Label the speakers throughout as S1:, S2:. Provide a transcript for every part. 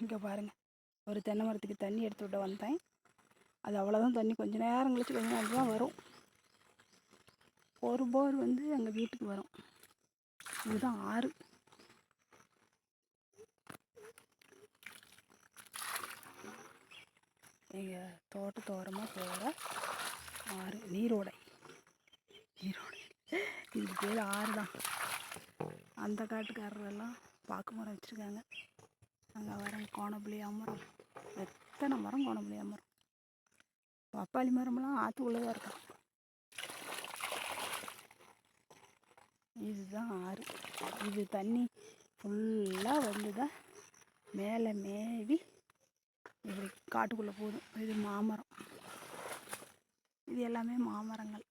S1: இங்கே பாருங்கள் ஒரு தென்னை மரத்துக்கு தண்ணி எடுத்து விட வந்தேன். அது அவ்வளோதான் தண்ணி. கொஞ்ச நேரம் கழிச்சு கொஞ்ச நேரம் தான் வரும். ஒரு போர் வந்து எங்கள் வீட்டுக்கு வரும். இதுதான் ஆறு. எங்கள் தோட்டத்தோரமாக போகிற ஆறு. நீரோடை. நீரோடை. இது பேர் ஆறு தான் அந்த காட்டுக்காரரெல்லாம் பாக்கு மரம் வச்சுருக்காங்க. அங்கே வர கோணப்புளியா மரம் எத்தனை மரம் கோணப்புளியா மரம் பப்பாளி மரமெல்லாம் ஆற்றுக்குள்ளே தான் இருக்கும். இதுதான் ஆறு. இது தண்ணி ஃபுல்லாக வந்து தான் மேலே மேவி இப்படி காட்டுக்குள்ளே போதும். இது மாமரம். இது எல்லாமே மாமரங்கள்.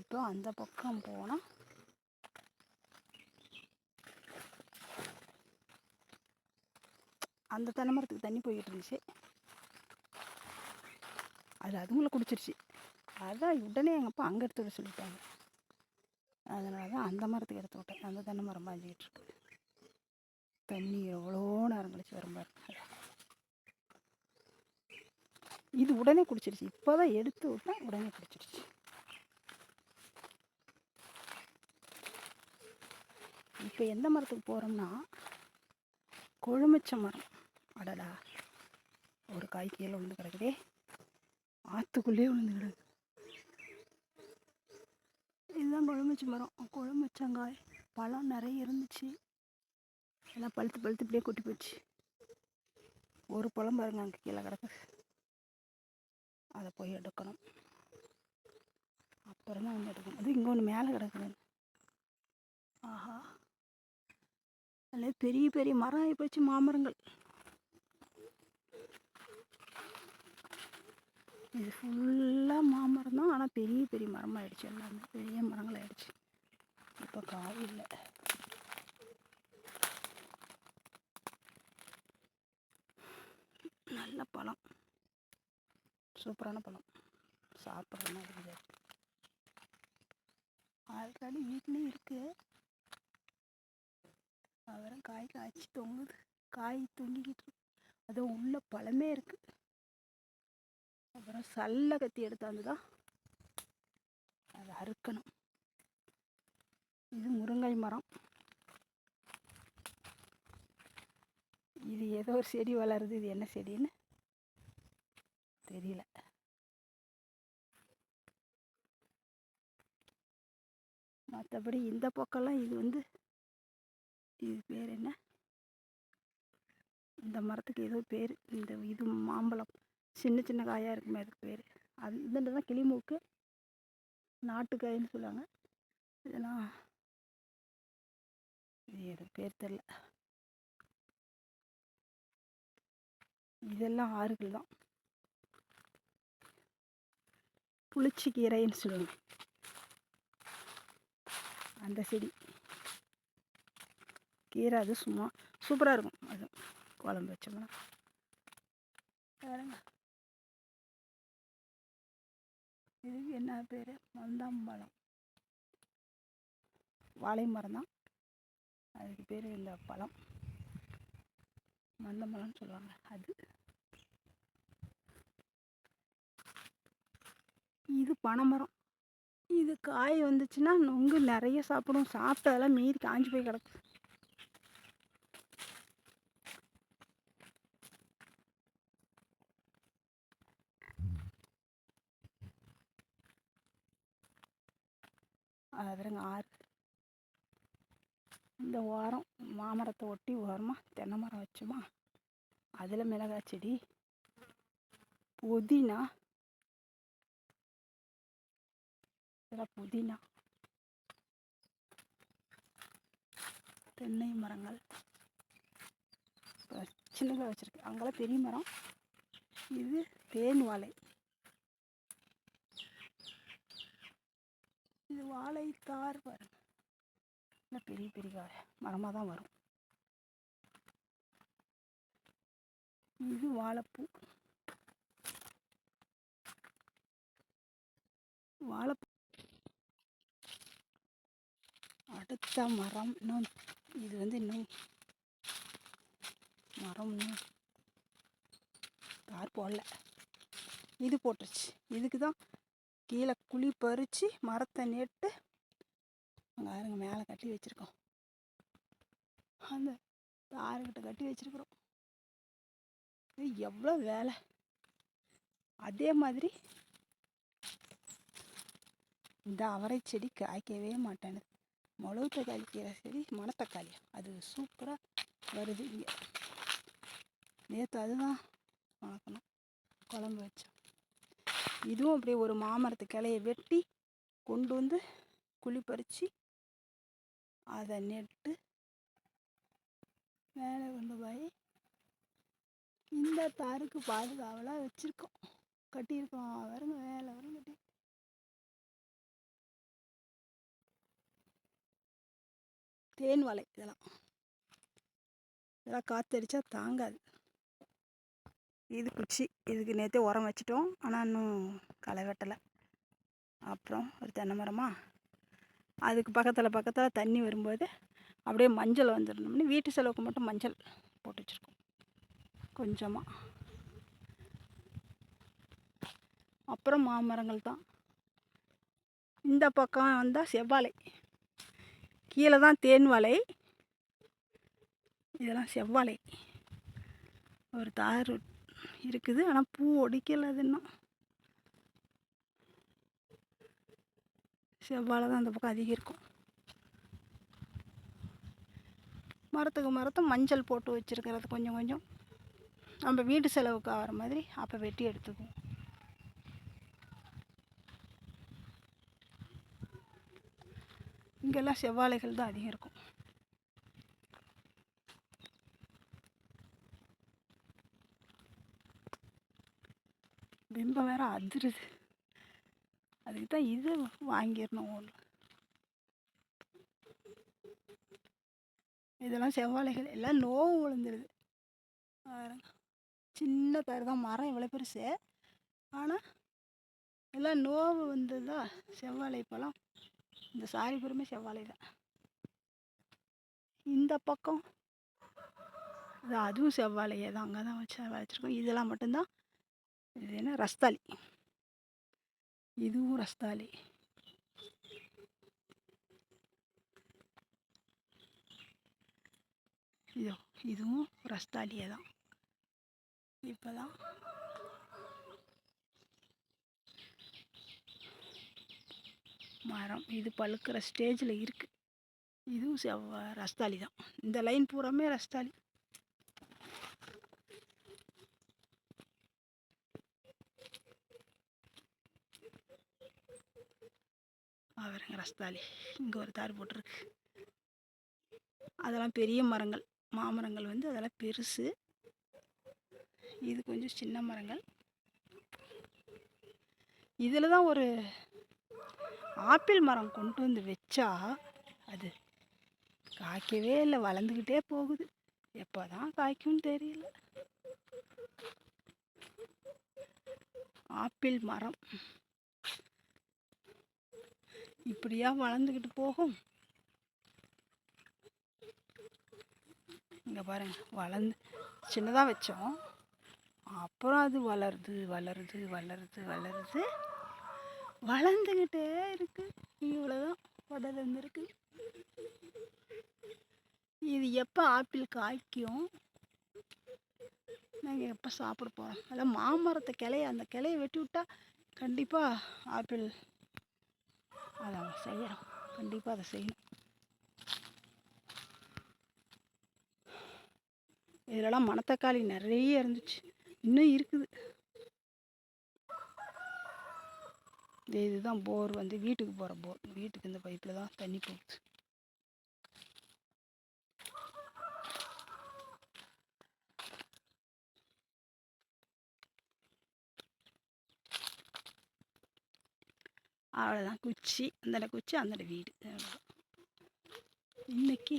S1: இப்போ அந்த பக்கம் போனால் அந்த தென்னை மரத்துக்கு தண்ணி போய்கிட்டு இருந்துச்சு அது அதுங்களை குடிச்சிருச்சு. அதான் உடனே எங்கள் அப்பா அங்கே எடுத்து விட சொல்லிட்டாங்க. அதனால தான் அந்த மரத்துக்கு எடுத்து விட்டேன். அந்த தென்னை மரம் பாஞ்சிக்கிட்டு இருக்கு. தண்ணி எவ்வளோ நேரம் கழிச்சு வரும் பாருங்க இது உடனே குடிச்சிருச்சு. இப்போ தான் எடுத்து விட்டேன் உடனே குடிச்சிருச்சு. இப்போ எந்த மரத்துக்கு போகிறோம்னா கொழுமிச்ச மரம். அடடா. ஒரு காய் கீழே விழுந்து கிடக்குதே. ஆற்றுக்குள்ளேயே விழுந்து கிடக்கு. இதுதான் கொழுமிச்ச மரம். குழம்பு வச்சாங்காய் பழம் நிறைய இருந்துச்சு. எல்லாம் பழுத்து பழுத்து இப்படியே கொட்டி போச்சு. ஒரு பழம் பாருங்க அங்கே கீழே கிடக்கு. அதை போய் எடுக்கணும். அப்புறம் தான் வந்து எடுக்கணும். அது இங்கே ஒன்று மேலே கிடக்குது. ஆஹா. அதில் பெரிய பெரிய மரம் ஆகி போச்சு மாமரங்கள். இது ஃபுல்லாக மாமரம் தான். ஆனால் பெரிய பெரிய மரமாக மரமாயிடுச்சு. எல்லாமே பெரிய மரங்கள் ஆயிடுச்சு இப்போ காய் இல்லை. நல்ல பழம். சூப்பரான பழம். சாப்பிட்ற மாதிரி ஆல்ரெடி வீட்லேயும் இருக்குது அவரும் காய் காய்ச்சி தொங்குது. காய் தொங்கிக்கிட்டு அதுவும் உள்ள பழமே இருக்குது அப்புறம் சல்ல கத்தி எடுத்தாந்து தான் அதை அறுக்கணும். இது முருங்கை மரம். இது ஏதோ ஒரு செடி வளருது இது என்ன செடின்னு தெரியல. மற்றபடி இந்த பக்கம்லாம் இது வந்து இது பேர் என்ன? இந்த மரத்துக்கு ஏதோ பேர் இந்த இது மாம்பழம். சின்ன சின்ன காயாக இருக்குமே அதுக்கு பேர். அது இதுன்றது தான் கிளிமூக்கு நாட்டுக்காயின்னு சொல்லுவாங்க. இதெல்லாம் இது எது பேர் தெரில இதெல்லாம் ஆறுகள் தான் புளிச்சிக்கீரைன்னு சொல்லுவாங்க. அந்த செடி. கீரை அது சும்மா சூப்பராக இருக்கும். அது குழம்பு வச்சோம்னா. வேறங்க. இதுக்கு என்ன பேர்? மந்தாம்பழம். வாழை மரம் தான் அதுக்கு பேர் இந்த பழம். மந்தம்பழம்னு சொல்லுவாங்க. அது. இது பனைமரம். இது காய் வந்துச்சுன்னா நொங்கு நிறைய சாப்பிடும். சாப்பிட்டதெல்லாம் மீறி காஞ்சி போய் கிடக்கு. அதுங்க ஆறு. இந்த ஓரம் மாமரத்தை ஒட்டி ஓரமாக தென்னை மரம் வச்சோமா? அதில் மிளகாய் செடி. புதினா. இதெல்லாம் புதினா. தென்னை மரங்கள். சின்னதாக வச்சுருக்கு. அங்கெல்லாம் பெரிய மரம். இது தேன் வாழை. இது வாழைத்தார் வரும். பெரிய பெரிய மரமாக தான் வரும். இது வாழைப்பூ. வாழைப்பூ. அடுத்த மரம் இன்னும் இது வந்து இன்னும் மரம் இன்னும் தார் போடல? இது போட்டுருச்சு. இதுக்கு தான் கீழே குழி பறித்து மரத்தை நெட்டு அங்கே ஆறுங்க மேலே கட்டி வச்சுருக்கோம். அந்த தார்கிட்ட கட்டி வச்சுருக்குறோம். எவ்வளோ வேலை? அதே மாதிரி இந்த அவரை செடி காய்க்கவே மாட்டேனுது மிளகு தக்காளி கீரை செடி மணத்தக்காளி. அது சூப்பராக வருது இங்கே. நேற்று அதுதான் வணக்கணும் குழம்பு வச்சோம். இதுவும் அப்படியே ஒரு மாமரத்து கிளையை வெட்டி கொண்டு வந்து குழி பறித்து அதை நெட்டு மேலே கொண்டு போய் இந்த தாருக்கு பாதுகாவலாக வச்சுருக்கோம். கட்டியிருக்கோம். வருங்க மேலே வரும் கட்டி தேன் வலை இதெல்லாம். இதெல்லாம் காற்றடிச்சா தாங்காது. இது குச்சி. இதுக்கு நேற்றே உரம் வச்சிட்டோம். ஆனால் இன்னும் களை வெட்டலை. அப்புறம் ஒரு தென்னை மரமா? அதுக்கு பக்கத்தில் பக்கத்தில் தண்ணி வரும்போது அப்படியே மஞ்சள் வந்துடணும்னு வீட்டு செலவுக்கு மட்டும் மஞ்சள் போட்டு வச்சுருக்கோம். கொஞ்சமாக அப்புறம் மாமரங்கள் தான். இந்த பக்கம் வந்தால் செவ்வாழை. கீழே தான் தேன் வாழை இதெல்லாம் செவ்வாழை. ஒரு தார் இருக்குது. ஆனால் பூ ஒடிக்கல அது இன்னும். செவ்வாழை தான் அந்த பக்கம் அதிகம் இருக்கும் மரத்துக்கு மரத்தை மஞ்சள் போட்டு வச்சுருக்கிறது கொஞ்சம் கொஞ்சம். நம்ம வீட்டு செலவுக்கு ஆகிற மாதிரி அப்போ வெட்டி எடுத்துக்குவோம். இங்கெல்லாம் செவ்வாழைகள் தான் அதிகம் இருக்கும் பிம்பம் வேற அதிருது. அதுக்கு தான் இது வாங்கிடணும் ஒன்று இதெல்லாம் செவ்வாழைகள் எல்லாம் நோவு விழுந்துருது. சின்ன பேர் தான் மரம் இவ்வளோ பெருசு. ஆனால் எல்லாம் நோவு வந்ததா? செவ்வாழை பழம் இந்த சாரி பெருமை செவ்வாழை தான். இந்த பக்கம். இது அதுவும் செவ்வாழையே தான். அங்கே தான் வச்சு வச்சுருக்கோம் இதெல்லாம் மட்டும்தான். இது என்ன? ரஸ்தாலி இதுவும் ரஸ்தாலி இதோ இதுவும் ரஸ்தாலியே தான். இப்போ தான் மரம் இது பழுக்கிற ஸ்டேஜில் இருக்குது இதுவும் செவ்வ ரஸ்தாலி தான். இந்த லைன் பூராமே ரஸ்தாலி அவருங்க ரஸ்தாளி. இங்கே ஒரு தார் போட்டிருக்கு. அதெல்லாம் பெரிய மரங்கள். மாமரங்கள் வந்து அதெல்லாம் பெருசு. இது கொஞ்சம் சின்ன மரங்கள். இதில் தான் ஒரு ஆப்பிள் மரம் கொண்டு வந்து வச்சா அது காய்க்கவே இல்லை வளர்ந்துக்கிட்டே போகுது. எப்போ தான் காய்க்கும்னு தெரியல. ஆப்பிள் மரம். இப்படியா வளர்ந்துக்கிட்டு போகும். இங்கே பாருங்க வளர்ந்து சின்னதாக வச்சோம். அப்புறம் அது வளருது வளருது வளருது வளருது. வளர்ந்துக்கிட்டே இருக்கு. இவ்வளோதான் வளர்ந்துருக்கு இது எப்போ ஆப்பிள் காய்க்கும்? நாங்கள் எப்போ சாப்பிட போகிறோம் அதான் மாமரத்தை கிளைய அந்த கிளைய வெட்டி விட்டா கண்டிப்பாக ஆப்பிள் அதை செய்யணும். கண்டிப்பாக அதை செய்யணும். இதிலலாம் மணத்தக்காளி நிறைய இருந்துச்சு. இன்னும் இருக்குது. இது இதுதான் போர் வந்து வீட்டுக்கு போகிற போர். வீட்டுக்கு இந்த பைப்பில் தான் தண்ணி போகுது. அவ்வளோதான் குச்சி அந்த குச்சி அந்த வீடு. இன்னைக்கு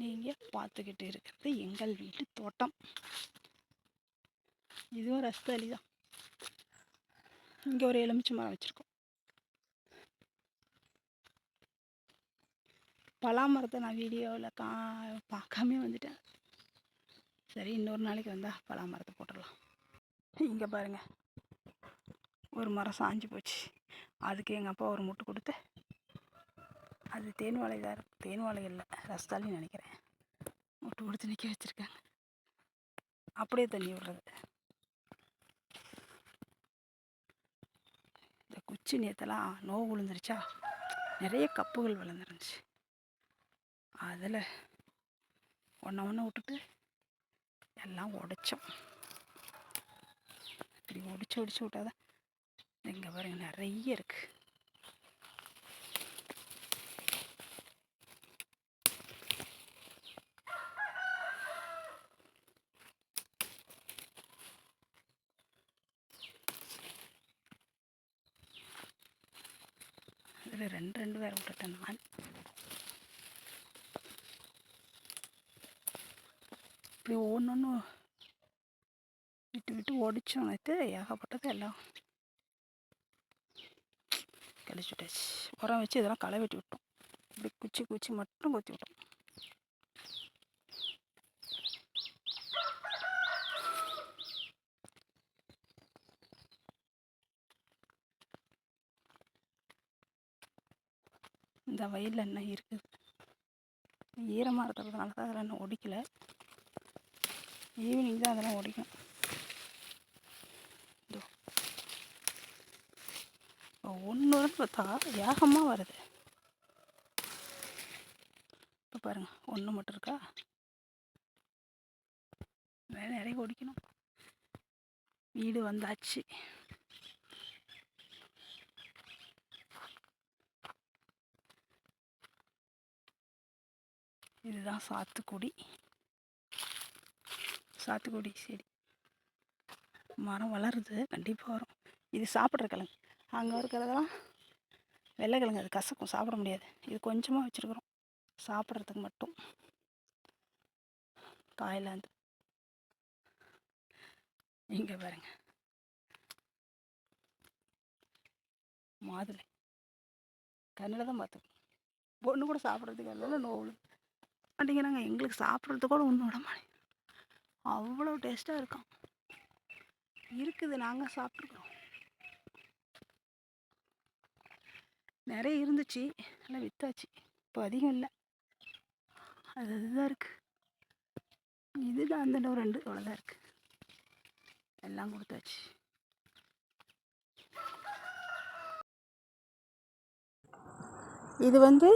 S1: நீங்கள் பார்த்துக்கிட்டு இருக்கிறது எங்கள் வீட்டு தோட்டம். இதுவும் ரஸ்தாளி தான். இங்கே ஒரு எலுமிச்சை மரம் வச்சுருக்கோம். பலா மரத்தை நான் வீடியோவில் கா பார்க்காமே வந்துட்டேன். சரி இன்னொரு நாளைக்கு வந்தால் பலா மரத்தை போட்டுடலாம். இங்கே பாருங்கள் ஒரு மரம் சாஞ்சு போச்சு. அதுக்கு எங்கள் அப்பா ஒரு முட்டு கொடுத்து அது தேன் வாழை தான் இருக்கும் தேன் வாழை இல்லை ரஸ்தாலின்னு நினைக்கிறேன். முட்டு கொடுத்து நிற்க வச்சுருக்காங்க. அப்படியே தண்ணி விடுறது. இந்த குச்சி நேத்தெல்லாம் நோவு விழுந்துருச்சா? நிறைய கப்புகள் விழுந்துருந்துச்சு. அதில் ஒன்று ஒன்று விட்டுட்டு எல்லாம் உடைச்சோம். இப்படி ஒடிச்சு ஒடிச்சு விட்டாதான் இங்கே பாருங்க நிறைய இருக்குது அதில் ரெண்டு ரெண்டு பேர் விட்டுட்டேன் நான் இப்படி ஒன்று விட்டு விட்டு ஒடிச்சோன்னு ஏகப்பட்டது எல்லாம். கழிச்சு விட்டாச்சு உரம் வச்சு இதெல்லாம் களை வெட்டி விட்டோம். இப்படி குச்சி குச்சி மட்டும் கொத்தி விட்டோம். இந்த வயலில் என்ன இருக்குது ஈரமாக இருக்கிறதுனால தான் அதில் இன்னும் ஒடிக்கலை. ஈவினிங் தான் அதெல்லாம் ஒடிக்கும் இதோ ஒன்று பார்த்தா வேகமாக வருது. இப்போ பாருங்கள் ஒன்று மட்டும் இருக்கா? வேறு நிறைய ஒடிக்கணும் வீடு வந்தாச்சு. இதுதான் சாத்துக்குடி. சாத்துக்குடி செடி மரம் வளருது கண்டிப்பாக வரும். இது சாப்பிட்ற கிழங்கு. அங்கே இருக்கிறதெல்லாம் வெள்ளைக்கிழங்கு அது கசக்கும் சாப்பிட முடியாது. இது கொஞ்சமாக வச்சுருக்குறோம். சாப்பிட்றதுக்கு மட்டும். காயிலாந்து இங்கே பாருங்க. மாதுளை. கண்ணில் தான் பார்த்துக்கணும் பொண்ணு கூட சாப்பிட்றதுக்கு எல்லாம் நோவு மாட்டேங்கிறாங்க. எங்களுக்கு சாப்பிட்றது கூட ஒன்றும் விட மாட்டேங்க அவ்வளோ டேஸ்ட்டாக இருக்கும். இருக்குது. நாங்கள் சாப்பிட்ருக்குறோம் நிறைய இருந்துச்சு. நல்லா விற்றாச்சு இப்போ அதிகம் இல்லை. அது அதுதான் இருக்குது இதுதான் அந்த ஒரு ரெண்டு. அவ்வளோதான் இருக்குது எல்லாம் கொடுத்தாச்சு. இது வந்து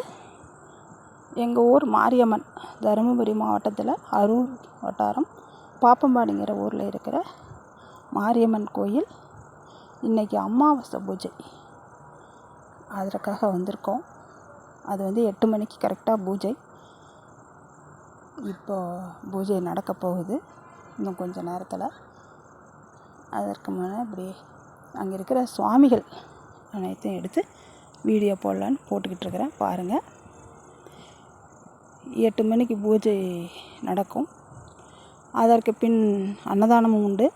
S1: எங்கள் ஊர் மாரியம்மன் தருமபுரி மாவட்டத்தில் அரூர் வட்டாரம். பாப்பம்பாடிங்கிற ஊரில் இருக்கிற மாரியம்மன் கோயில். இன்றைக்கி அமாவாசை பூஜை. அதற்காக வந்திருக்கோம். அது வந்து எட்டு மணிக்கு கரெக்டாக பூஜை. இப்போ பூஜை நடக்க போகுது. இன்னும் கொஞ்சம் நேரத்தில். அதற்கு முன்னே இப்படி அங்கே இருக்கிற சுவாமிகள் அனைத்தையும் எடுத்து வீடியோ போடலான்னு போட்டுக்கிட்டு இருக்கிறேன். பாருங்கள் எட்டு மணிக்கு பூஜை நடக்கும். அதற்கு பின் அன்னதானமும் உண்டு.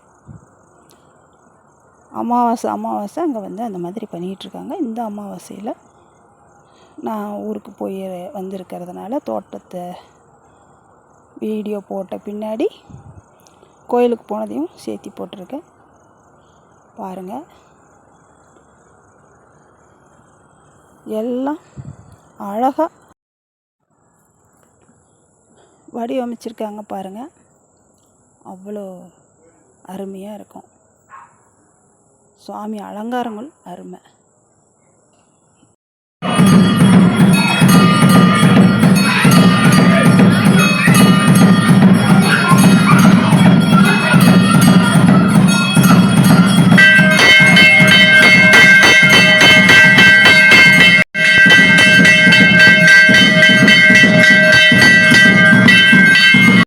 S1: அமாவாசை அமாவாசை அங்கே வந்து அந்த மாதிரி பண்ணிகிட்ருக்காங்க. இந்த அமாவாசையில் நான் ஊருக்கு போய் வந்திருக்கிறதுனால தோட்டத்தை வீடியோ போட்ட பின்னாடி கோயிலுக்கு போனதையும் சேர்த்தி போட்டிருக்கேன். பாருங்கள் எல்லாம் அழகாக வடிவமைச்சிருக்காங்க பாருங்கள் அவ்வளோ அருமையாக இருக்கும். சுவாமி அலங்காரங்கள் அருமை.